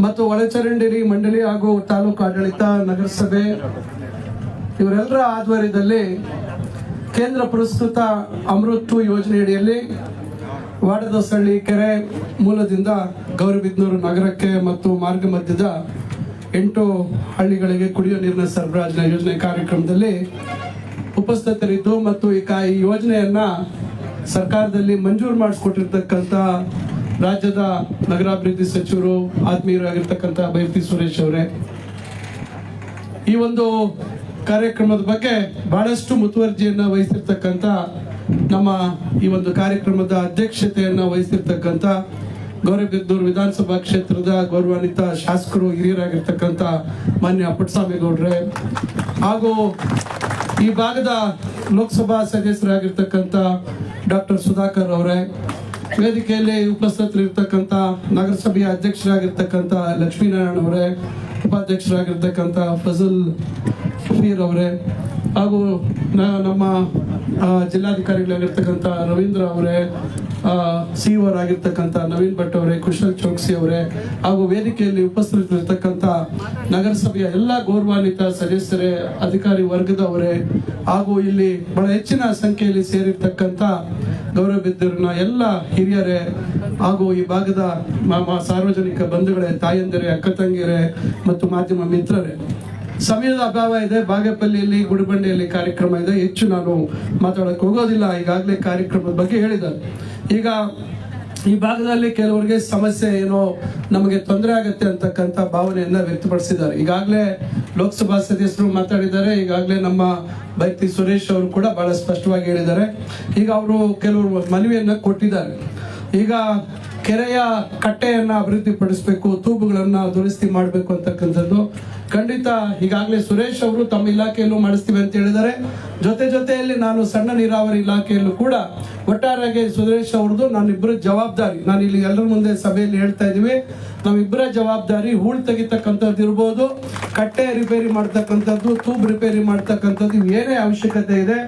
ಮತ್ತು ಒಳಚರಂಡಿ ಮಂಡಳಿ ಹಾಗೂ ತಾಲೂಕು ಆಡಳಿತ ನಗರಸಭೆ, ಇವರೆಲ್ಲರ ಆಧ್ವರ್ಯದಲ್ಲಿ ಕೇಂದ್ರ ಪುರಸ್ಕೃತ ಅಮೃತ್ ಯೋಜನೆಯಡಿಯಲ್ಲಿ ವಾಡದಸಳ್ಳಿ ಕೆರೆ ಮೂಲದಿಂದ ಗೌರಿಬಿದ್ನೂರು ನಗರಕ್ಕೆ ಮತ್ತು ಮಾರ್ಗ ಮಧ್ಯದ ಎಂಟು ಹಳ್ಳಿಗಳಿಗೆ ಕುಡಿಯುವ ನೀರಿನ ಸರಬರಾಜಿನ ಯೋಜನೆ ಕಾರ್ಯಕ್ರಮದಲ್ಲಿ ಉಪಸ್ಥಿತರಿದ್ದು ಮತ್ತು ಈ ಕಾ ಈ ಯೋಜನೆಯನ್ನ ಸರ್ಕಾರದಲ್ಲಿ ಮಂಜೂರು ಮಾಡಿಸ್ಕೊಟ್ಟಿರ್ತಕ್ಕಂಥ ರಾಜ್ಯದ ನಗರಾಭಿವೃದ್ಧಿ ಸಚಿವರು, ಆತ್ಮೀಯರಾಗಿರ್ತಕ್ಕಂಥ ಬೈರತಿ ಸುರೇಶ್ ಅವರೇ, ಈ ಒಂದು ಕಾರ್ಯಕ್ರಮದ ಬಗ್ಗೆ ಬಹಳಷ್ಟು ಮುತುವರ್ಜಿಯನ್ನ ವಹಿಸಿರ್ತಕ್ಕಂಥ ನಮ್ಮ ಈ ಒಂದು ಕಾರ್ಯಕ್ರಮದ ಅಧ್ಯಕ್ಷತೆಯನ್ನ ವಹಿಸಿರ್ತಕ್ಕಂಥ ಗೌರಿಬಿದ್ದೂರು ವಿಧಾನಸಭಾ ಕ್ಷೇತ್ರದ ಗೌರವಾನ್ವಿತ ಶಾಸಕರು, ಹಿರಿಯರಾಗಿರ್ತಕ್ಕಂಥ ಮಾನ್ಯ ಪುಟ್ಟಸ್ವಾಮಿಗೌಡ್ರೆ, ಹಾಗೂ ಈ ಭಾಗದ ಲೋಕಸಭಾ ಸದಸ್ಯರಾಗಿರ್ತಕ್ಕಂಥ ಡಾಕ್ಟರ್ ಸುಧಾಕರ್ ಅವರೇ ವೇದಿಕೆಯಲ್ಲಿ ಉಪಸ್ಥಿತರಿರ್ತಕ್ಕಂಥ ನಗರಸಭೆಯ ಅಧ್ಯಕ್ಷರಾಗಿರ್ತಕ್ಕಂಥ ಲಕ್ಷ್ಮೀನಾರಾಯಣ ಅವರೇ, ಉಪಾಧ್ಯಕ್ಷರಾಗಿರ್ತಕ್ಕಂಥ ಫಜಲ್ ಫೀರ್ ಅವರೇ, ಹಾಗೂ ನಮ್ಮ ಜಿಲ್ಲಾಧಿಕಾರಿಗಳಾಗಿರ್ತಕ್ಕಂಥ ರವೀಂದ್ರ ಅವರೇ ಸಿ ಆಗಿರ್ತಕ್ಕಂಥ ನವೀನ್ ಭಟ್ ಅವರೇ, ಕುಶಲ್ ಚೌಕ್ಸಿ ಅವರೇ, ಹಾಗೂ ವೇದಿಕೆಯಲ್ಲಿ ಉಪಸ್ಥಿತರಿರ್ತಕ್ಕಂಥ ನಗರಸಭೆಯ ಎಲ್ಲ ಗೌರವಾನ್ವಿತ ಸದಸ್ಯರೇ, ಅಧಿಕಾರಿ ವರ್ಗದವರೇ, ಹಾಗೂ ಇಲ್ಲಿ ಬಹಳ ಹೆಚ್ಚಿನ ಸಂಖ್ಯೆಯಲ್ಲಿ ಸೇರಿರ್ತಕ್ಕಂಥ ಗೌರವಬಿದ್ದೂರಿನ ಎಲ್ಲ ಹಿರಿಯರೇ ಹಾಗೂ ಈ ಭಾಗದ ಸಾರ್ವಜನಿಕ ಬಂಧುಗಳೇ, ತಾಯಂದಿರೇ, ಅಕ್ಕ ತಂಗಿಯರೇ ಮತ್ತು ಮಾಧ್ಯಮ ಮಿತ್ರರೇ, ಸಮಯದ ಅಭಾವ ಇದೆ. ಬಾಗೇಪಲ್ಲಿಯಲ್ಲಿ, ಗುಡಿಬಂಡೆಯಲ್ಲಿ ಕಾರ್ಯಕ್ರಮ ಇದೆ. ಹೆಚ್ಚು ನಾನು ಮಾತಾಡಕ್ಕೆ ಹೋಗೋದಿಲ್ಲ. ಈಗಾಗಲೇ ಕಾರ್ಯಕ್ರಮದ ಬಗ್ಗೆ ಹೇಳಿದ್ದಾರೆ. ಈಗ ಈ ಭಾಗದಲ್ಲಿ ಕೆಲವರಿಗೆ ಸಮಸ್ಯೆ ಏನೋ ನಮಗೆ ತೊಂದರೆ ಆಗುತ್ತೆ ಅಂತಕ್ಕಂಥ ಭಾವನೆಯನ್ನ ವ್ಯಕ್ತಪಡಿಸಿದ್ದಾರೆ. ಈಗಾಗಲೇ ಲೋಕಸಭಾ ಸದಸ್ಯರು ಮಾತಾಡಿದ್ದಾರೆ. ಈಗಾಗಲೇ ನಮ್ಮ ಬೈತಿ ಸುರೇಶ್ ಅವರು ಕೂಡ ಬಹಳ ಸ್ಪಷ್ಟವಾಗಿ ಹೇಳಿದ್ದಾರೆ. ಈಗ ಅವರು ಕೆಲವರು ಮನವಿಯನ್ನ ಕೊಟ್ಟಿದ್ದಾರೆ. ಈಗ ಕೆರೆಯ ಕಟ್ಟೆಯನ್ನ ಅಭಿವೃದ್ಧಿಪಡಿಸಬೇಕು, ತೂಬುಗಳನ್ನ ದುರಸ್ತಿ ಮಾಡಬೇಕು ಅಂತಕ್ಕಂಥದ್ದು ಖಂಡಿತ ಈಗಾಗಲೇ ಸುರೇಶ್ ಅವರು ತಮ್ಮ ಇಲಾಖೆಯಲ್ಲೂ ಮಾಡಿಸ್ತೀವಿ ಅಂತ ಹೇಳಿದ್ದಾರೆ. ಜೊತೆ ಜೊತೆಯಲ್ಲಿ ನಾನು ಸಣ್ಣ ನೀರಾವರಿ ಇಲಾಖೆಯಲ್ಲೂ ಕೂಡ ಒಟ್ಟಾರೆಯಾಗಿ ಸುರೇಶ್ ಅವ್ರದ್ದು ನಾನಿಬ್ಬರ ಜವಾಬ್ದಾರಿ. ನಾನು ಇಲ್ಲಿ ಎಲ್ಲರ ಮುಂದೆ ಸಭೆಯಲ್ಲಿ ಹೇಳ್ತಾ ಇದೀವಿ ನಾವಿಬ್ಬರ ಜವಾಬ್ದಾರಿ ಹೂಳು ತೆಗಿತಕ್ಕಂಥದ್ದು ಇರ್ಬೋದು, ಕಟ್ಟೆ ರಿಪೇರಿ ಮಾಡ್ತಕ್ಕಂಥದ್ದು ತೂಬ್ ರಿಪೇರಿ ಮಾಡ್ತಕ್ಕಂಥದ್ದು ಏನೇ ಅವಶ್ಯಕತೆ ಇದೆ,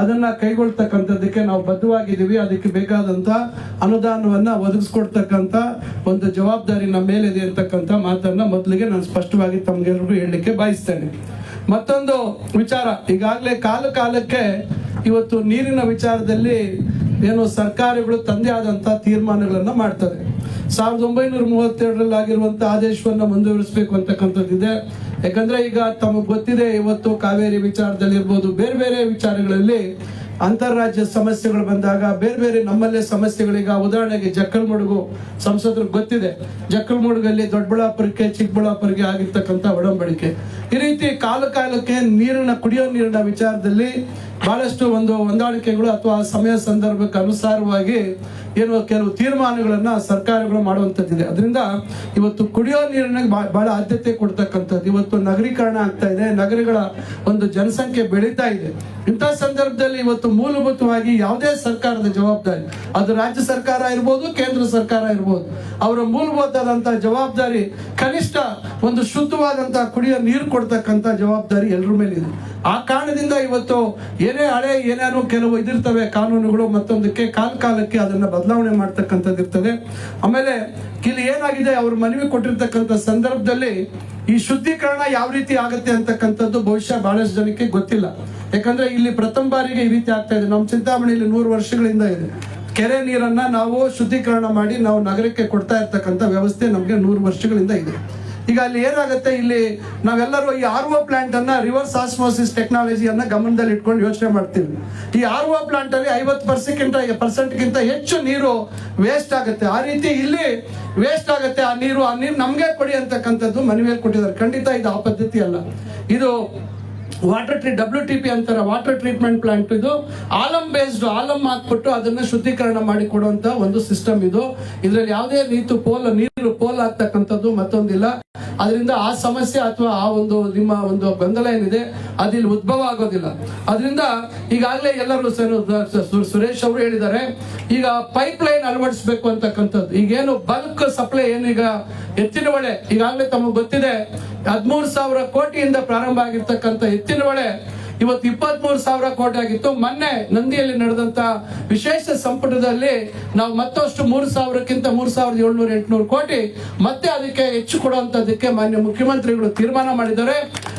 ಅದನ್ನ ಕೈಗೊಳ್ತಕ್ಕಂಥದ್ದಕ್ಕೆ ನಾವು ಬದ್ಧವಾಗಿದ್ದೀವಿ. ಅದಕ್ಕೆ ಬೇಕಾದಂತ ಅನುದಾನವನ್ನ ಒದಗಿಸ್ಕೊಡ್ತಕ್ಕಂಥ ಒಂದು ಜವಾಬ್ದಾರಿ ನಮ್ಮ ಮೇಲಿದೆ ಅಂತಕ್ಕಂಥ ಮಾತನ್ನ ಮೊದಲಿಗೆ ನಾನು ಸ್ಪಷ್ಟವಾಗಿ ತಮ್ಗೆಲ್ರಿಗೂ ಹೇಳಲಿಕ್ಕೆ ಬಯಸ್ತೇನೆ. ಮತ್ತೊಂದು ವಿಚಾರ, ಈಗಾಗಲೇ ಕಾಲ ಕಾಲಕ್ಕೆ ಇವತ್ತು ನೀರಿನ ವಿಚಾರದಲ್ಲಿ ಏನು ಸರ್ಕಾರಗಳು ತಂದೆ ಆದಂತ ತೀರ್ಮಾನಗಳನ್ನು ಮಾಡ್ತದೆ ಸಾವಿರದ ಒಂಬೈನೂರ ಮೂವತ್ತೆರಡರಲ್ಲಿ ಆಗಿರುವಂತಹ ಆದೇಶವನ್ನ ಮುಂದುವರಿಸಬೇಕು ಅಂತಕ್ಕಂಥದ್ದಿದೆ ಯಾಕಂದ್ರೆ ಈಗ ತಮಗೆ ಗೊತ್ತಿದೆ, ಇವತ್ತು ಕಾವೇರಿ ವಿಚಾರದಲ್ಲಿ ಇರ್ಬೋದು, ಬೇರೆ ಬೇರೆ ವಿಚಾರಗಳಲ್ಲಿ ಅಂತಾರಾಜ್ಯ ಸಮಸ್ಯೆಗಳು ಬಂದಾಗ, ಬೇರೆ ಬೇರೆ ನಮ್ಮಲ್ಲೇ ಸಮಸ್ಯೆಗಳೀಗ ಉದಾಹರಣೆಗೆ ಜಕ್ಕಲ್ಮಡುಗು ಸಂಸದರು ಗೊತ್ತಿದೆ. ಜಕ್ಕಲ್ಮಡುಗಲ್ಲಿ ದೊಡ್ಡಬಳ್ಳಾಪುರಕ್ಕೆ, ಚಿಕ್ಕಬಳ್ಳಾಪುರಕ್ಕೆ ಆಗಿರ್ತಕ್ಕಂಥ ಒಡಂಬಡಿಕೆ. ಈ ರೀತಿ ಕಾಲ ಕಾಲಕ್ಕೆ ನೀರಿನ, ಕುಡಿಯೋ ನೀರಿನ ವಿಚಾರದಲ್ಲಿ ಬಹಳಷ್ಟು ಒಂದು ಹೊಂದಾಣಿಕೆಗಳು ಅಥವಾ ಸಮಯ ಸಂದರ್ಭಕ್ಕೆ ಅನುಸಾರವಾಗಿ ಏನು ಕೆಲವು ತೀರ್ಮಾನಗಳನ್ನ ಸರ್ಕಾರಗಳು ಮಾಡುವಂತದ್ದಿದೆ ಅದರಿಂದ ಇವತ್ತು ಕುಡಿಯೋ ನೀರಿನ ಬಹಳ ಆದ್ಯತೆ ಕೊಡ್ತಕ್ಕಂಥದ್ದು. ಇವತ್ತು ನಗರೀಕರಣ ಆಗ್ತಾ ಇದೆ. ನಗರಗಳ ಒಂದು ಜನಸಂಖ್ಯೆ ಬೆಳೀತಾ ಇದೆ. ಇಂಥ ಸಂದರ್ಭದಲ್ಲಿ ಇವತ್ತು ಮೂಲಭೂತವಾಗಿ ಯಾವುದೇ ಸರ್ಕಾರದ ಜವಾಬ್ದಾರಿ, ಅದು ರಾಜ್ಯ ಸರ್ಕಾರ ಇರ್ಬೋದು, ಕೇಂದ್ರ ಸರ್ಕಾರ ಇರ್ಬೋದು, ಅವರ ಮೂಲಭೂತವಾದಂತಹ ಜವಾಬ್ದಾರಿ, ಕನಿಷ್ಠ ಒಂದು ಶುದ್ಧವಾದಂತಹ ಕುಡಿಯೋ ನೀರು ಕೊಡ್ತಕ್ಕಂಥ ಜವಾಬ್ದಾರಿ ಎಲ್ಲರ ಮೇಲಿದೆ ಆ ಕಾರಣದಿಂದ ಇವತ್ತು ಏನೇ ಹಳೆ, ಏನೇನೋ ಕೆಲವು ಇದಿರ್ತವೆ, ಕಾನೂನುಗಳು ಮತ್ತೊಂದಕ್ಕೆ ಕಾಲ ಕಾಲಕ್ಕೆ ಅದನ್ನ ಬದಲಾವಣೆ ಮಾಡ್ತಕ್ಕಂಥದ್ದು ಇರ್ತದೆ. ಆಮೇಲೆ ಇಲ್ಲಿ ಏನಾಗಿದೆ, ಅವ್ರ ಮನವಿ ಕೊಟ್ಟಿರ್ತಕ್ಕಂಥ ಸಂದರ್ಭದಲ್ಲಿ ಈ ಶುದ್ಧೀಕರಣ ಯಾವ ರೀತಿ ಆಗುತ್ತೆ ಅಂತಕ್ಕಂಥದ್ದು ಬಹುಶಃ ಬಹಳಷ್ಟು ಜನಕ್ಕೆ ಗೊತ್ತಿಲ್ಲ. ಯಾಕಂದ್ರೆ ಇಲ್ಲಿ ಪ್ರಥಮ ಬಾರಿಗೆ ಈ ರೀತಿ ಆಗ್ತಾ ಇದೆ. ನಮ್ಮ ಚಿಂತಾಮಣಿಯಲ್ಲಿ ನೂರು ವರ್ಷಗಳಿಂದ ಇದೆ. ಕೆರೆ ನೀರನ್ನ ನಾವು ಶುದ್ಧೀಕರಣ ಮಾಡಿ ನಾವು ನಗರಕ್ಕೆ ಕೊಡ್ತಾ ಇರ್ತಕ್ಕಂಥ ವ್ಯವಸ್ಥೆ ನಮಗೆ ನೂರು ವರ್ಷಗಳಿಂದ ಇದೆ. ಈಗ ಅಲ್ಲಿ ಏನಾಗುತ್ತೆ? ಇಲ್ಲಿ ನಾವೆಲ್ಲರೂ ಈ ಆರ್ ಒ ಪ್ಲಾಂಟ್ ಅನ್ನ ರಿವರ್ಸ್ ಆಸ್ಮೋಸಿಸ್ ಟೆಕ್ನಾಲಜಿಯನ್ನ ಗಮನದಲ್ಲಿ ಇಟ್ಕೊಂಡು ಯೋಚನೆ ಮಾಡ್ತೀವಿ. ಈ ಆರ್ ಒ ಪ್ಲಾಂಟ್ ಅಲ್ಲಿ ಐವತ್ತು ಪರ್ಸೆಂಟ್ ಪರ್ಸೆಂಟ್ ಗಿಂತ ಹೆಚ್ಚು ನೀರು ವೇಸ್ಟ್ ಆಗುತ್ತೆ. ಆ ರೀತಿ ಇಲ್ಲಿ ವೇಸ್ಟ್ ಆಗುತ್ತೆ. ಆ ನೀರು ಆ ನೀರು ನಮಗೆ ಕೊಡಿ ಅಂತಕ್ಕಂಥದ್ದು ಮನವಿಯಲ್ಲಿ ಕೊಟ್ಟಿದ್ದಾರೆ. ಖಂಡಿತ ಇದು ಆ ಪದ್ಧತಿ ಅಲ್ಲ. ಇದು water tree W T P ಅಂತಾರೆ ವಾಟರ್ ಟ್ರೀಟ್ಮೆಂಟ್ ಪ್ಲಾಂಟ್ ಇದು. ಆಲಂ ಬೇಸ್ಡ್ ಆಲಂ ಹಾಕ್ಬಿಟ್ಟು ಅದನ್ನ ಶುದ್ಧೀಕರಣ ಮಾಡಿ ಕೊಡುವಂತ ಒಂದು ಸಿಸ್ಟಮ್ ಇದು. ಇದರಲ್ಲಿ ಯಾವುದೇ ರೀತಿ ಪೋಲ್, ನೀರು ಪೋಲ್ ಆಗ್ತಕ್ಕಂಥದ್ದು ಮತ್ತೊಂದಿಲ್ಲ. ಅದರಿಂದ ಆ ಸಮಸ್ಯೆ ಅಥವಾ ಆ ಒಂದು ನಿಮ್ಮ ಒಂದು ಗೊಂದಲ ಏನಿದೆ, ಅದಿಲ್ಲಿ ಉದ್ಭವ ಆಗೋದಿಲ್ಲ. ಅದರಿಂದ ಈಗಾಗಲೇ ಎಲ್ಲರೂ ಸುರೇಶ್ ಅವರು ಹೇಳಿದ್ದಾರೆ, ಈಗ ಪೈಪ್ ಲೈನ್ ಅಳವಡಿಸಬೇಕು ಅಂತಕ್ಕಂಥದ್ದು. ಈಗೇನು ಬಲ್ಕ್ ಸಪ್ಲೈ ಏನೀಗ ಎತ್ತಿನ ಹೊಳೆ, ಈಗಾಗಲೇ ತಮಗೆ ಗೊತ್ತಿದೆ, ಹದಿಮೂರು ಸಾವಿರ ಕೋಟಿಯಿಂದ ಪ್ರಾರಂಭ ಆಗಿರ್ತಕ್ಕಂಥ ಎತ್ತಿನ ಹೊಳೆ ಇವತ್ತು ಇಪ್ಪತ್ತ್ ಮೂರು ಸಾವಿರ ಕೋಟಿ ಆಗಿತ್ತು. ಮೊನ್ನೆ ನಂದಿಯಲ್ಲಿ ನಡೆದಂತ ವಿಶೇಷ ಸಂಪುಟದಲ್ಲಿ ನಾವು ಮತ್ತಷ್ಟು ಮೂರು ಸಾವಿರಕ್ಕಿಂತ ಮೂರು ಸಾವಿರದ ಏಳ್ನೂರ ಎಂಟುನೂರು ಕೋಟಿ ಮತ್ತೆ ಅದಕ್ಕೆ ಹೆಚ್ಚು ಕೊಡುವಂತದಕ್ಕೆ ಮಾನ್ಯ ಮುಖ್ಯಮಂತ್ರಿಗಳು ತೀರ್ಮಾನ ಮಾಡಿದ್ದಾರೆ.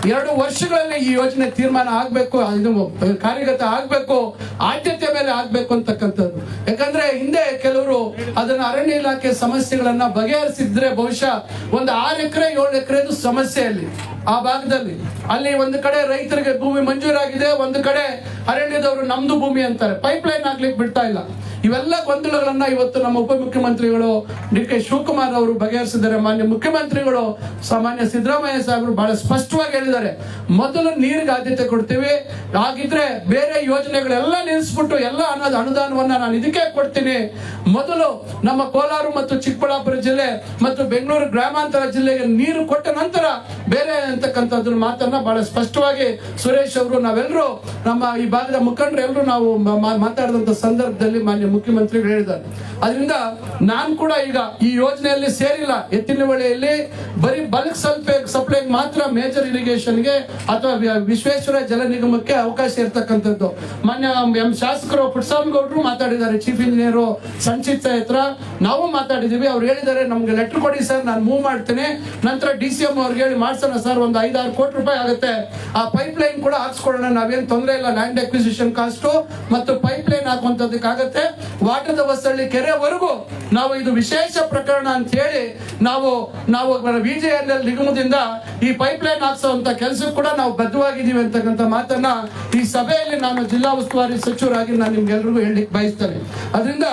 ಎರಡು ವರ್ಷಗಳಲ್ಲಿ ಈ ಯೋಜನೆ ತೀರ್ಮಾನ ಆಗ್ಬೇಕು ಕಾರ್ಯಗತ ಆಗ್ಬೇಕು, ಆದ್ಯತೆ ಮೇಲೆ ಆಗ್ಬೇಕು ಅಂತಕ್ಕಂಥದ್ದು. ಯಾಕಂದ್ರೆ ಹಿಂದೆ ಕೆಲವರು ಅದನ್ನ ಅರಣ್ಯ ಇಲಾಖೆ ಸಮಸ್ಯೆಗಳನ್ನ ಬಗೆಹರಿಸಿದ್ರೆ ಬಹುಶಃ ಒಂದು ಆರು ಎಕರೆ, ಏಳು ಎಕರೆದು ಸಮಸ್ಯೆ ಅಲ್ಲಿ, ಆ ಭಾಗದಲ್ಲಿ. ಅಲ್ಲಿ ಒಂದು ಕಡೆ ರೈತರಿಗೆ ಭೂಮಿ ಮಂಜೂರಾಗಿದೆ, ಒಂದು ಕಡೆ ಅರಣ್ಯದವರು ನಮ್ದು ಭೂಮಿ ಅಂತಾರೆ. ಪೈಪ್ ಲೈನ್ ಆಗ್ಲಿಕ್ಕೆ ಬಿಡ್ತಾ ಇಲ್ಲ. ಇವೆಲ್ಲ ಗೊಂದಲಗಳನ್ನ ಇವತ್ತು ನಮ್ಮ ಉಪಮುಖ್ಯಮಂತ್ರಿಗಳು ಡಿ ಕೆ ಶಿವಕುಮಾರ್ ಅವರು ಬಗೆಹರಿಸಿದ್ದಾರೆ. ಮಾನ್ಯ ಮುಖ್ಯಮಂತ್ರಿಗಳು, ಸಾಮಾನ್ಯ ಸಿದ್ದರಾಮಯ್ಯ ಸಾಹೇಬರು ಬಹಳ ಸ್ಪಷ್ಟವಾಗಿ ಹೇಳಿದ್ದಾರೆ. ಮೊದಲು ನೀರಿಗೆ ಆದ್ಯತೆ ಕೊಡ್ತೀವಿ. ಹಾಗಿದ್ರೆ ಬೇರೆ ಯೋಜನೆಗಳೆಲ್ಲ ನಿಲ್ಲಿಸ್ಬಿಟ್ಟು ಎಲ್ಲ ಅನ್ನೋದು ಅನುದಾನವನ್ನ ನಾನು ಇದಕ್ಕೆ ಕೊಡ್ತೀನಿ. ಮೊದಲು ನಮ್ಮ ಕೋಲಾರ ಮತ್ತು ಚಿಕ್ಕಬಳ್ಳಾಪುರ ಜಿಲ್ಲೆ ಮತ್ತು ಬೆಂಗಳೂರು ಗ್ರಾಮಾಂತರ ಜಿಲ್ಲೆಗೆ ನೀರು ಕೊಟ್ಟ ನಂತರ ಬೇರೆ ಅಂತಕ್ಕಂಥದ್ರ ಮಾತನ್ನ ಬಹಳ ಸ್ಪಷ್ಟವಾಗಿ ಸುರೇಶ್ ಅವರು ನಾವೆಲ್ಲರೂ ನಮ್ಮ ಈ ಭಾಗದ ಮುಖಂಡರು ಎಲ್ಲರೂ ನಾವು ಮಾತಾಡಿದಂತ ಸಂದರ್ಭದಲ್ಲಿ ಮಾನ್ಯ ಮುಖ್ಯಮಂತ್ರಿಗಳು ಹೇಳಿದ್ದಾರೆ. ಅದರಿಂದ ನಾನು ಕೂಡ ಈಗ ಈ ಯೋಜನೆಯಲ್ಲಿ ಸೇರಿಲ್ಲ. ಎತ್ತಿನ ಬರಿ ಬರೀ ಬಲ್ಕ್ ಸಲ್ಪ, ಸಪ್ಲೈ ಮಾತ್ರ ಮೇಜರ್ ಇರಿಗೇಷನ್ಗೆ ಅಥವಾ ವಿಶ್ವೇಶ್ವರ ಜಲ ನಿಗಮಕ್ಕೆ ಅವಕಾಶ ಇರ್ತಕ್ಕಂಥದ್ದು. ಮಾನ್ಯ ಎಂ ಶಾಸಕರು ಗೌಡ್ರು ಮಾತಾಡಿದ್ದಾರೆ. ಚೀಫ್ ಇಂಜಿನಿಯರ್ ಸಂಚಿತ್ ಹತ್ರ ನಾವು ಮಾತಾಡಿದೀವಿ ಅವ್ರು ಹೇಳಿದ್ದಾರೆ, ನಮ್ಗೆ ಲೆಟರ್ ಕೊಡಿ ಸರ್ ನಾನು ಮೂವ್ ಮಾಡ್ತೇನೆ. ನಂತರ ಡಿ ಸಿ ಎಂ ಅವ್ರಿಗೆ ಹೇಳಿ, ಮಾಡ್ಸೋಣ ಸರ್ ಒಂದು ಐದಾರು ಕೋಟಿ ರೂಪಾಯಿ ಆಗುತ್ತೆ. ಆ ಪೈಪ್ ಲೈನ್ ಕೂಡ ಹಾಕ್ಸ್ಕೊಡೋಣ ನಾವೇನ್ ತೊಂದರೆ ಇಲ್ಲ. ಲ್ಯಾಂಡ್ ಅಕ್ವಿಸಿಷನ್ ಕಾಸ್ಟ್ ಮತ್ತು ಪೈಪ್ ಲೈನ್ ಹಾಕುವಂತದಕ್ಕಾಗತ್ತೆ ವಾಟದ ಹೊಸಳ್ಳಿ ಕೆರೆವರೆಗೂ ನಾವು ಇದು ವಿಶೇಷ ಪ್ರಕರಣ ಅಂತ ಹೇಳಿ, ನಾವು ನಾವು ವಿಜೆಎಲ್ ನಿಗಮದಿಂದ ಈ ಪೈಪ್ ಲೈನ್ ಹಾಕ್ಸುವಂತ ಕೆಲಸ ಕೂಡ ನಾವು ಬದ್ಧವಾಗಿದ್ದೀವಿ ಅಂತಕ್ಕಂಥ ಮಾತನ್ನ ಈ ಸಭೆಯಲ್ಲಿ ನಾನು ಜಿಲ್ಲಾ ಉಸ್ತುವಾರಿ ಸಚಿವರಾಗಿ ನಾನು ನಿಮ್ಗೆಲ್ರಿಗೂ ಹೇಳಲಿಕ್ಕೆ ಬಯಸ್ತೇನೆ. ಅದರಿಂದ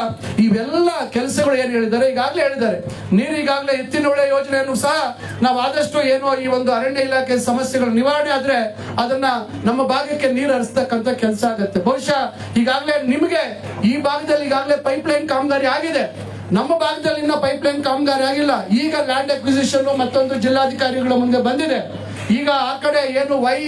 ಇವೆಲ್ಲ ಕೆಲಸಗಳು ಏನು ಹೇಳಿದ್ದಾರೆ? ಈಗಾಗಲೇ ಹೇಳಿದ್ದಾರೆ. ನೀರು ಈಗಾಗಲೇ ಎತ್ತಿನ ಹೊಳೆ ಯೋಜನೆಯನ್ನು ಸಹ ನಾವು ಆದಷ್ಟು ಏನೋ ಈ ಒಂದು ಅರಣ್ಯ ಇಲಾಖೆ ಸಮಸ್ಯೆಗಳು ನಿವಾರಣೆ ಆದ್ರೆ ಅದನ್ನ ನಮ್ಮ ಭಾಗಕ್ಕೆ ನೀರು ಹರಿಸ್ತಕ್ಕಂಥ ಕೆಲಸ ಆಗುತ್ತೆ. ಬಹುಶಃ ಈಗಾಗಲೇ ನಿಮಗೆ ಈ ಭಾಗದಲ್ಲಿ ಈಗಾಗಲೇ ಪೈಪ್ ಲೈನ್ ಕಾಮಗಾರಿ ಆಗಿದೆ. ನಮ್ಮ ಭಾಗದಲ್ಲಿ ಇನ್ನೂ ಪೈಪ್ ಲೈನ್ ಕಾಮಗಾರಿ ಆಗಿಲ್ಲ. ಈಗ ಲ್ಯಾಂಡ್ ಅಕ್ವಿಸಿಷನ್ ಮತ್ತೊಂದು ಜಿಲ್ಲಾಧಿಕಾರಿಗಳ ಮುಂದೆ ಬಂದಿದೆ. ಈಗ ಆ ಕಡೆ ಏನು ವೈ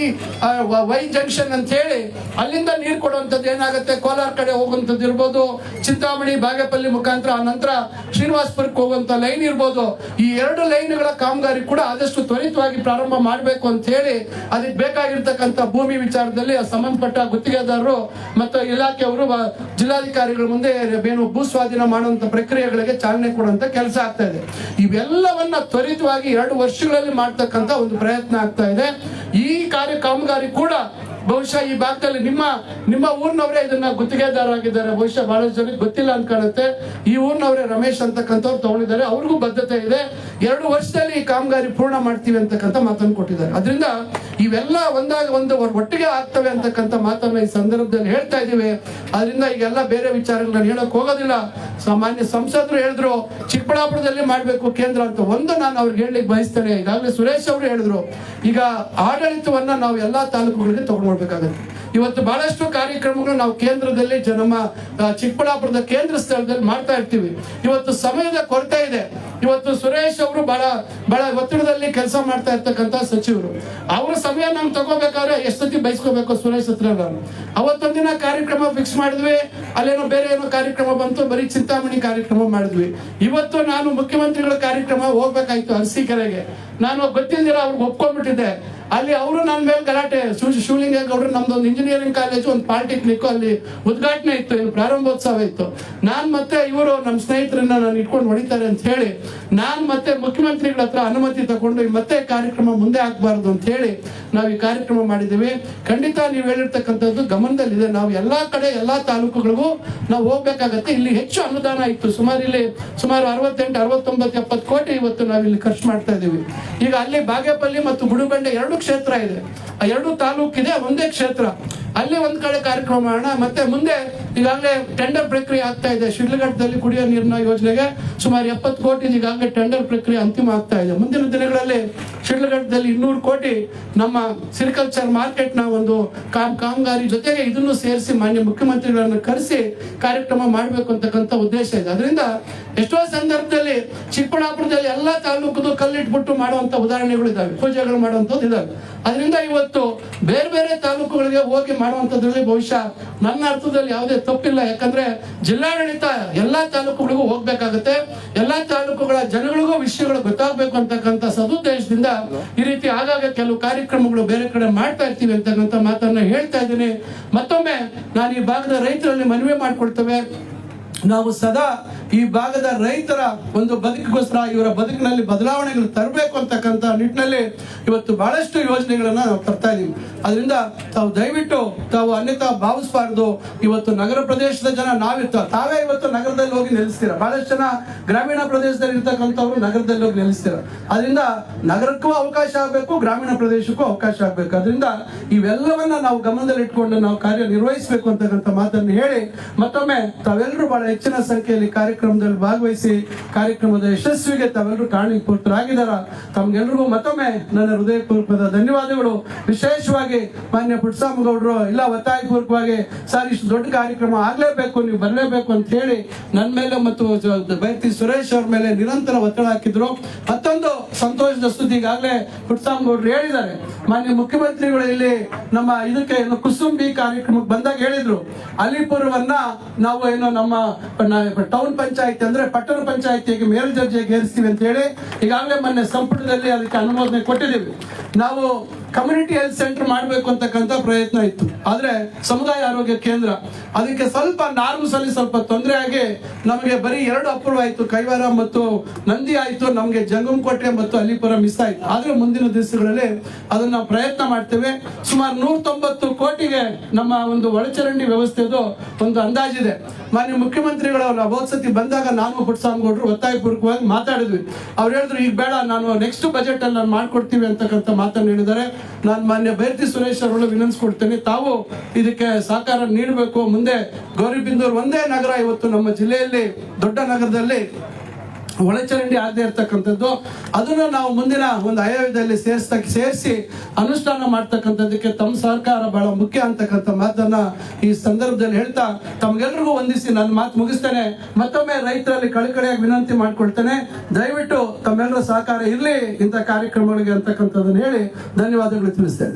ವ- ಜಂಕ್ಷನ್ ಅಂತ ಹೇಳಿ ಅಲ್ಲಿಂದ ನೀರು ಕೊಡುವಂಥದ್ದು ಏನಾಗುತ್ತೆ? ಕೋಲಾರ ಕಡೆ ಹೋಗುವಂಥದ್ದು ಇರ್ಬೋದು, ಚಿಂತಾಮಣಿ, ಬಾಗೇಪಲ್ಲಿ ಮುಖಾಂತರ, ಆ ನಂತರ ಶ್ರೀನಿವಾಸಪುರಕ್ಕೆ ಹೋಗುವಂಥ ಲೈನ್ ಇರ್ಬೋದು. ಈ ಎರಡು ಲೈನ್ಗಳ ಕಾಮಗಾರಿ ಕೂಡ ಆದಷ್ಟು ತ್ವರಿತವಾಗಿ ಪ್ರಾರಂಭ ಮಾಡಬೇಕು ಅಂತ ಹೇಳಿ ಅದಕ್ಕೆ ಬೇಕಾಗಿರ್ತಕ್ಕಂಥ ಭೂಮಿ ವಿಚಾರದಲ್ಲಿ ಸಂಬಂಧಪಟ್ಟ ಗುತ್ತಿಗೆದಾರರು ಮತ್ತು ಇಲಾಖೆಯವರು ಜಿಲ್ಲಾಧಿಕಾರಿಗಳ ಮುಂದೆ ಏನು ಭೂ ಸ್ವಾಧೀನ ಮಾಡುವಂಥ ಪ್ರಕ್ರಿಯೆಗಳಿಗೆ ಚಾಲನೆ ಕೊಡುವಂಥ ಕೆಲಸ ಆಗ್ತಾ ಇದೆ. ಇವೆಲ್ಲವನ್ನ ತ್ವರಿತವಾಗಿ ಎರಡು ವರ್ಷಗಳಲ್ಲಿ ಮಾಡ್ತಕ್ಕಂಥ ಒಂದು ಪ್ರಯತ್ನ ಆಗ್ತಾ ಇದೆ. ಈ ಕಾರ್ಯ ಕಾಮಗಾರಿ ಕೂಡ ಬಹುಶಃ ಈ ಭಾಗದಲ್ಲಿ ನಿಮ್ಮ ನಿಮ್ಮ ಊರಿನವರೇ ಇದನ್ನ ಗುತ್ತಿಗೆದಾರಾಗಿದ್ದಾರೆ ಬಹುಶಃ ಬಹಳಷ್ಟು ಜನಕ್ಕೆ ಗೊತ್ತಿಲ್ಲ ಅಂತ ಕಾಣುತ್ತೆ. ಈ ಊರಿನವರೇ ರಮೇಶ್ ಅಂತಕ್ಕಂಥವ್ರು ತಗೊಂಡಿದ್ದಾರೆ ಅವ್ರಿಗೂ ಬದ್ಧತೆ ಇದೆ. ಎರಡು ವರ್ಷದಲ್ಲಿ ಈ ಕಾಮಗಾರಿ ಪೂರ್ಣ ಮಾಡ್ತೀವಿ ಅಂತಕ್ಕಂಥ ಮಾತನ್ನು ಕೊಟ್ಟಿದ್ದಾರೆ. ಅದರಿಂದ ಇವೆಲ್ಲ ಒಂದಾಗ ಒಂದು ಒಟ್ಟಿಗೆ ಆಗ್ತವೆ ಅಂತಕ್ಕಂಥ ಮಾತನ್ನು ಈ ಸಂದರ್ಭದಲ್ಲಿ ಹೇಳ್ತಾ ಇದ್ದೀವಿ. ಅದರಿಂದ ಈಗೆಲ್ಲ ಬೇರೆ ವಿಚಾರಗಳನ್ನ ನಾನು ಹೇಳಕ್ ಹೋಗೋದಿಲ್ಲ. ಸಾಮಾನ್ಯ ಸಂಸದರು ಹೇಳಿದ್ರು, ಚಿಕ್ಕಬಳ್ಳಾಪುರದಲ್ಲಿ ಮಾಡಬೇಕು ಕೇಂದ್ರ ಅಂತ ಒಂದು ನಾನು ಅವ್ರಿಗೆ ಹೇಳಲಿಕ್ಕೆ ಬಯಸ್ತೇನೆ. ಈಗಾಗಲೇ ಸುರೇಶ್ ಅವರು ಹೇಳಿದ್ರು, ಈಗ ಆಡಳಿತವನ್ನ ನಾವು ಎಲ್ಲಾ ತಾಲೂಕುಗಳಿಗೆ ತಗೊಂಡ್ಬರ್ಬೇಕಾಗತ್ತೆ ಇವತ್ತು ಬಹಳಷ್ಟು ಕಾರ್ಯಕ್ರಮಗಳು ನಾವು ಕೇಂದ್ರದಲ್ಲಿ ಜನಮ ಚಿಕ್ಕಬಳ್ಳಾಪುರದ ಕೇಂದ್ರ ಸ್ಥಳದಲ್ಲಿ ಮಾಡ್ತಾ ಇರ್ತೀವಿ. ಇವತ್ತು ಸಮಯದ ಕೊರತೆ ಇದೆ. ಇವತ್ತು ಸುರೇಶ್ ಅವರು ಬಹಳ ಬಹಳ ಒತ್ತಡದಲ್ಲಿ ಕೆಲಸ ಮಾಡ್ತಾ ಇರ್ತಕ್ಕಂಥ ಸಚಿವರು. ಅವರ ಸಮಯ ನಾವು ತಗೋಬೇಕಾದ್ರೆ ಎಷ್ಟೊತ್ತಿ ಬಯಸ್ಕೋಬೇಕು ಸುರೇಶ್ ಹತ್ರ ನಾನು. ಅವತ್ತೊಂದಿನ ಕಾರ್ಯಕ್ರಮ ಫಿಕ್ಸ್ ಮಾಡಿದ್ವಿ. ಅಲ್ಲೇನೋ ಬೇರೆ ಏನೋ ಕಾರ್ಯಕ್ರಮ ಬಂತು, ಬರೀ ಚಿಂತಾಮಣಿ ಕಾರ್ಯಕ್ರಮ ಮಾಡಿದ್ವಿ. ಇವತ್ತು ನಾನು ಮುಖ್ಯಮಂತ್ರಿಗಳ ಕಾರ್ಯಕ್ರಮ ಹೋಗ್ಬೇಕಾಯ್ತು ಅರಸೀಕೆರೆಗೆ ನಾನು ಗೊತ್ತಿದ್ದೀರ ಅವ್ರಿಗೆ ಒಪ್ಕೊಂಡ್ಬಿಟ್ಟಿದ್ದೆ. ಅಲ್ಲಿ ಅವರು ನನ್ನ ಮೇಲೆ ಗಲಾಟೆ ಶಿವಲಿಂಗ ಶಿವಲಿಂಗೇಗೌಡರು ನಮ್ದು ಒಂದು ಇಂಜಿನಿಯರಿಂಗ್ ಕಾಲೇಜು ಒಂದು ಪಾಲಿಟೆಕ್ನಿಕ್ ಅಲ್ಲಿ ಉದ್ಘಾಟನೆ ಇತ್ತು ಇಲ್ಲಿ ಪ್ರಾರಂಭೋತ್ಸವ ಇತ್ತು. ನಾನ್ ಮತ್ತೆ ಇವರು ನಮ್ಮ ಸ್ನೇಹಿತರನ್ನ ನಾನು ಇಟ್ಕೊಂಡು ಹೊಡಿತಾರೆ ಅಂತ ಹೇಳಿ, ನಾನ್ ಮತ್ತೆ ಮುಖ್ಯಮಂತ್ರಿಗಳ ಹತ್ರ ಅನುಮತಿ ತಗೊಂಡು ಮತ್ತೆ ಕಾರ್ಯಕ್ರಮ ಮುಂದೆ ಹಾಕ್ಬಾರ್ದು ಅಂತ ಹೇಳಿ ನಾವು ಈ ಕಾರ್ಯಕ್ರಮ ಮಾಡಿದ್ದೀವಿ. ಖಂಡಿತ ನೀವು ಹೇಳಿರ್ತಕ್ಕಂಥದ್ದು ಗಮನದಲ್ಲಿದೆ. ನಾವು ಎಲ್ಲಾ ಕಡೆ, ಎಲ್ಲಾ ತಾಲೂಕುಗಳಿಗೂ ನಾವು ಹೋಗ್ಬೇಕಾಗತ್ತೆ. ಇಲ್ಲಿ ಹೆಚ್ಚು ಅನುದಾನ ಇತ್ತು. ಸುಮಾರು ಇಲ್ಲಿ ಸುಮಾರು ಅರವತ್ತೆಂಟು, ಅರವತ್ತೊಂಬತ್ತು, ಎಪ್ಪತ್ತು ಕೋಟಿ ಇವತ್ತು ನಾವು ಇಲ್ಲಿ ಖರ್ಚು ಮಾಡ್ತಾ ಇದ್ದೀವಿ. ಈಗ ಅಲ್ಲಿ ಬಾಗೇಪಲ್ಲಿ ಮತ್ತು ಮುಡುಬಂಡೆ ಎರಡು ಕ್ಷೇತ್ರ ಇದೆ. ಆ ಎರಡು ತಾಲೂಕಿದೆ, ಒಂದೇ ಕ್ಷೇತ್ರ. ಅಲ್ಲಿ ಒಂದ್ ಕಡೆ ಕಾರ್ಯಕ್ರಮ ಮಾಡೋಣ, ಮತ್ತೆ ಮುಂದೆ ಈಗಾಗಲೇ ಟೆಂಡರ್ ಪ್ರಕ್ರಿಯೆ ಆಗ್ತಾ ಇದೆ. ಶಿಡ್ಲಘಟ್ಟದಲ್ಲಿ ಕುಡಿಯೋ ನೀರಿನ ಯೋಜನೆಗೆ ಸುಮಾರು ಎಪ್ಪತ್ತು ಕೋಟಿ ಈಗಾಗಲೇ ಟೆಂಡರ್ ಪ್ರಕ್ರಿಯೆ ಅಂತಿಮ ಆಗ್ತಾ ಇದೆ. ಮುಂದಿನ ದಿನಗಳಲ್ಲಿ ಶಿಡ್ಲಘಟ್ಟದಲ್ಲಿ ಇನ್ನೂರು ಕೋಟಿ ನಮ್ಮ ಸಿರಿಕಲ್ಚರ್ ಮಾರ್ಕೆಟ್ನ ಒಂದು ಕಾಮ್ ಕಾಮಗಾರಿ ಜೊತೆಗೆ ಇದನ್ನು ಸೇರಿಸಿ ಮಾನ್ಯ ಮುಖ್ಯಮಂತ್ರಿಗಳನ್ನು ಕರೆಸಿ ಕಾರ್ಯಕ್ರಮ ಮಾಡಬೇಕು ಅಂತಕ್ಕಂಥ ಉದ್ದೇಶ ಇದೆ. ಅದರಿಂದ ಎಷ್ಟೋ ಸಂದರ್ಭದಲ್ಲಿ ಚಿಕ್ಕಬಳ್ಳಾಪುರದಲ್ಲಿ ಎಲ್ಲಾ ತಾಲೂಕುದು ಕಲ್ಲಿಟ್ಬಿಟ್ಟು ಮಾಡುವಂತ ಉದಾಹರಣೆಗಳು ಇದಾವೆ. ಪೂಜೆಗಳು ಮಾಡುವಂತದ್ದು ಇದಾವೆ. ಅದರಿಂದ ಇವತ್ತು ಬೇರೆ ಬೇರೆ ತಾಲೂಕುಗಳಿಗೆ ಹೋಗಿ ಮಾಡುವಂತದ್ರಲ್ಲಿ ಬಹುಶಃ ನನ್ನ ಅರ್ಥದಲ್ಲಿ ಯಾವುದೇ ತಪ್ಪಿಲ್ಲ. ಯಾಕಂದ್ರೆ ಜಿಲ್ಲಾಡಳಿತ ಎಲ್ಲಾ ತಾಲೂಕುಗಳಿಗೂ ಹೋಗ್ಬೇಕಾಗತ್ತೆ. ಎಲ್ಲಾ ತಾಲೂಕುಗಳ ಜನಗಳಿಗೂ ವಿಷಯಗಳು ಗೊತ್ತಾಗ್ಬೇಕು ಅಂತಕ್ಕಂಥ ಸದುದ್ದೇಶದಿಂದ ಈ ರೀತಿ ಆಗಾಗ ಕೆಲವು ಕಾರ್ಯಕ್ರಮಗಳು ಬೇರೆ ಕಡೆ ಮಾಡ್ತಾ ಇರ್ತೀವಿ ಅಂತಕ್ಕಂಥ ಮಾತನ್ನ ಹೇಳ್ತಾ ಇದ್ದೀನಿ. ಮತ್ತೊಮ್ಮೆ ನಾನು ಈ ಭಾಗದ ರೈತರಲ್ಲಿ ಮನವಿ ಮಾಡ್ಕೊಳ್ತೇವೆ. ನಾವು ಸದಾ ಈ ಭಾಗದ ರೈತರ ಒಂದು ಬದುಕಿಗೋಸ್ಕರ ಇವರ ಬದುಕಿನಲ್ಲಿ ಬದಲಾವಣೆಗಳು ತರಬೇಕು ಅಂತಕ್ಕಂಥ ನಿಟ್ಟಿನಲ್ಲಿ ಇವತ್ತು ಬಹಳಷ್ಟು ಯೋಜನೆಗಳನ್ನ ನಾವು ತರ್ತಾ ಇದೀವಿ ಅದರಿಂದ ತಾವು ದಯವಿಟ್ಟು ತಾವು ಅನ್ಯತಾ ಭಾವಿಸಬಾರ್ದು. ಇವತ್ತು ನಗರ ಪ್ರದೇಶದ ಜನ ನಾವಿತ್ತು. ತಾವೇ ಇವತ್ತು ನಗರದಲ್ಲಿ ಹೋಗಿ ನೆಲೆಸ್ತೀರ? ಬಹಳಷ್ಟು ಜನ ಗ್ರಾಮೀಣ ಪ್ರದೇಶದಲ್ಲಿ ಇರ್ತಕ್ಕಂಥವ್ರು ನಗರದಲ್ಲಿ ಹೋಗಿ ನೆಲೆಸ್ತೀರ? ಅದರಿಂದ ನಗರಕ್ಕೂ ಅವಕಾಶ ಆಗಬೇಕು, ಗ್ರಾಮೀಣ ಪ್ರದೇಶಕ್ಕೂ ಅವಕಾಶ ಆಗಬೇಕು. ಅದರಿಂದ ಇವೆಲ್ಲವನ್ನ ನಾವು ಗಮನದಲ್ಲಿ ಇಟ್ಕೊಂಡು ನಾವು ಕಾರ್ಯ ನಿರ್ವಹಿಸಬೇಕು ಅಂತಕ್ಕಂಥ ಮಾತನ್ನು ಹೇಳಿ ಮತ್ತೊಮ್ಮೆ ತಾವೆಲ್ಲರೂ ಬಹಳ ಹೆಚ್ಚಿನ ಸಂಖ್ಯೆಯಲ್ಲಿ ಕಾರ್ಯಕ್ರಮದಲ್ಲಿ ಭಾಗವಹಿಸಿ ಕಾರ್ಯಕ್ರಮದ ಯಶಸ್ವಿಗೆ ತಾವೆಲ್ಲರೂ ಕಾರಣೀಭೂತರಾಗಿದ್ದಾರ? ತಮ್ಗೆಲ್ರಿಗೂ ಮತ್ತೊಮ್ಮೆ ನನ್ನ ಹೃದಯಪೂರ್ವಕದ ಧನ್ಯವಾದಗಳು. ವಿಶೇಷವಾಗಿ ಮಾನ್ಯ ಪುಟ್ಸಾಮಗೌಡರು ಇಲ್ಲ ಒತ್ತಾಯಪೂರ್ವಕವಾಗಿ ಸರ್, ಇಷ್ಟು ದೊಡ್ಡ ಕಾರ್ಯಕ್ರಮ ಆಗ್ಲೇಬೇಕು, ನೀವು ಬರಲೇಬೇಕು ಅಂತ ಹೇಳಿ ನನ್ನ ಮೇಲೆ ಮತ್ತು ಬೈತಿ ಸುರೇಶ್ ಅವ್ರ ಮೇಲೆ ನಿರಂತರ ಒತ್ತಡ ಹಾಕಿದ್ರು. ಮತ್ತೊಂದು ಸಂತೋಷದ ಸುದ್ದಿ ಈಗಾಗಲೇ ಪುಟ್ಸಾಮಗೌಡರು ಹೇಳಿದ್ದಾರೆ. ಮಾನ್ಯ ಮುಖ್ಯಮಂತ್ರಿಗಳು ಇಲ್ಲಿ ನಮ್ಮ ಇದಕ್ಕೆ ಏನು ಕುಸುಂಬಿ ಕಾರ್ಯಕ್ರಮಕ್ಕೆ ಬಂದಾಗ ಹೇಳಿದ್ರು. ಅಲಿಪುರವನ್ನ ನಾವು ಏನು ನಮ್ಮ ಟೌನ್ ಪಂಚಾಯತ್ ಅಂದ್ರೆ ಪಟ್ಟಣ ಪಂಚಾಯತಿಗೆ ಮೇಲ್ದರ್ಜೆಗೆ ಏರಿಸ್ತೀವಿ ಅಂತ ಹೇಳಿ ಈಗಾಗಲೇ ಮೊನ್ನೆ ಸಂಪುಟದಲ್ಲಿ ಅದಕ್ಕೆ ಅನುಮೋದನೆ ಕೊಟ್ಟಿದ್ದೀವಿ. ನಾವು ಕಮ್ಯುನಿಟಿ ಹೆಲ್ತ್ ಸೆಂಟರ್ ಮಾಡಬೇಕು ಅಂತಕ್ಕಂಥ ಪ್ರಯತ್ನ ಇತ್ತು. ಆದ್ರೆ ಸಮುದಾಯ ಆರೋಗ್ಯ ಕೇಂದ್ರ ಅದಕ್ಕೆ ಸ್ವಲ್ಪ ನಾರ್ಮ್ಸ್ ಅಲ್ಲಿ ಸ್ವಲ್ಪ ತೊಂದರೆ ಆಗಿ ನಮಗೆ ಬರೀ ಎರಡು ಅಪ್ರೂವ್ ಆಯ್ತು. ಕೈವಾರ ಮತ್ತು ನಂದಿ ಆಯ್ತು, ನಮಗೆ ಜಂಗಮಕೋಟೆ ಮತ್ತು ಅಲಿಪುರ ಮಿಸ್ ಆಯ್ತು. ಆದ್ರೆ ಮುಂದಿನ ದಿವಸಗಳಲ್ಲಿ ಅದನ್ನ ಪ್ರಯತ್ನ ಮಾಡ್ತೇವೆ. ಸುಮಾರು ನೂರ ತೊಂಬತ್ತು ಕೋಟಿಗೆ ನಮ್ಮ ಒಂದು ಒಳಚರಂಡಿ ವ್ಯವಸ್ಥೆದು ಒಂದು ಅಂದಾಜಿದೆ. ಮಾನ್ಯ ಮುಖ್ಯಮಂತ್ರಿಗಳು ಸತಿ ಬಂದಾಗ ನಾನು ಪುಟ್ಸಾಮಗೌಡರು ಒತ್ತಾಯಪೂರ್ವಕವಾಗಿ ಮಾತಾಡಿದ್ವಿ. ಅವ್ರು ಹೇಳಿದ್ರು, ಈಗ ಬೇಡ, ನಾನು ನೆಕ್ಸ್ಟ್ ಬಜೆಟ್ ಅಲ್ಲಿ ನಾನು ಮಾಡ್ಕೊಡ್ತೀವಿ ಅಂತಕ್ಕಂಥ ಮಾತನ್ನು ಹೇಳಿದ್ದಾರೆ. ನಾನು ಮಾನ್ಯ ಬೈರ್ತಿ ಸುರೇಶ್ ಅವರನ್ನು ವಿನಂತಿಸ್ಕೊಡ್ತೇನೆ. ತಾವು ಇದಕ್ಕೆ ಸಹಕಾರ ನೀಡಬೇಕು. ಮುಂದೆ ಗೌರಿಬಿಂದೂರು ಒಂದೇ ನಗರ ಇವತ್ತು ನಮ್ಮ ಜಿಲ್ಲೆಯಲ್ಲಿ, ದೊಡ್ಡ ನಗರದಲ್ಲಿ ಒಳಚರಂಡಿ ಆಗದೆ ಇರ್ತಕ್ಕಂಥದ್ದು, ಅದನ್ನು ನಾವು ಮುಂದಿನ ಒಂದು ಆಯವ್ಯದಲ್ಲಿ ಸೇರಿಸ್ತಾ, ಸೇರಿಸಿ ಅನುಷ್ಠಾನ ಮಾಡ್ತಕ್ಕಂಥದ್ದಕ್ಕೆ ತಮ್ಮ ಸರ್ಕಾರ ಬಹಳ ಮುಖ್ಯ ಅಂತಕ್ಕಂಥ ಮಾತನ್ನ ಈ ಸಂದರ್ಭದಲ್ಲಿ ಹೇಳ್ತಾ, ತಮ್ಗೆಲ್ರಿಗೂ ವಂದಿಸಿ ನನ್ನ ಮಾತು ಮುಗಿಸ್ತೇನೆ. ಮತ್ತೊಮ್ಮೆ ರೈತರಲ್ಲಿ ಕಳಕಳಿಯಾಗಿ ವಿನಂತಿ ಮಾಡ್ಕೊಳ್ತೇನೆ. ದಯವಿಟ್ಟು ತಮ್ಮೆಲ್ಲರ ಸಹಕಾರ ಇರಲಿ ಇಂಥ ಕಾರ್ಯಕ್ರಮಗಳಿಗೆ ಅಂತಕ್ಕಂಥದ್ದನ್ನು ಹೇಳಿ ಧನ್ಯವಾದಗಳು ತಿಳಿಸ್ತೇನೆ.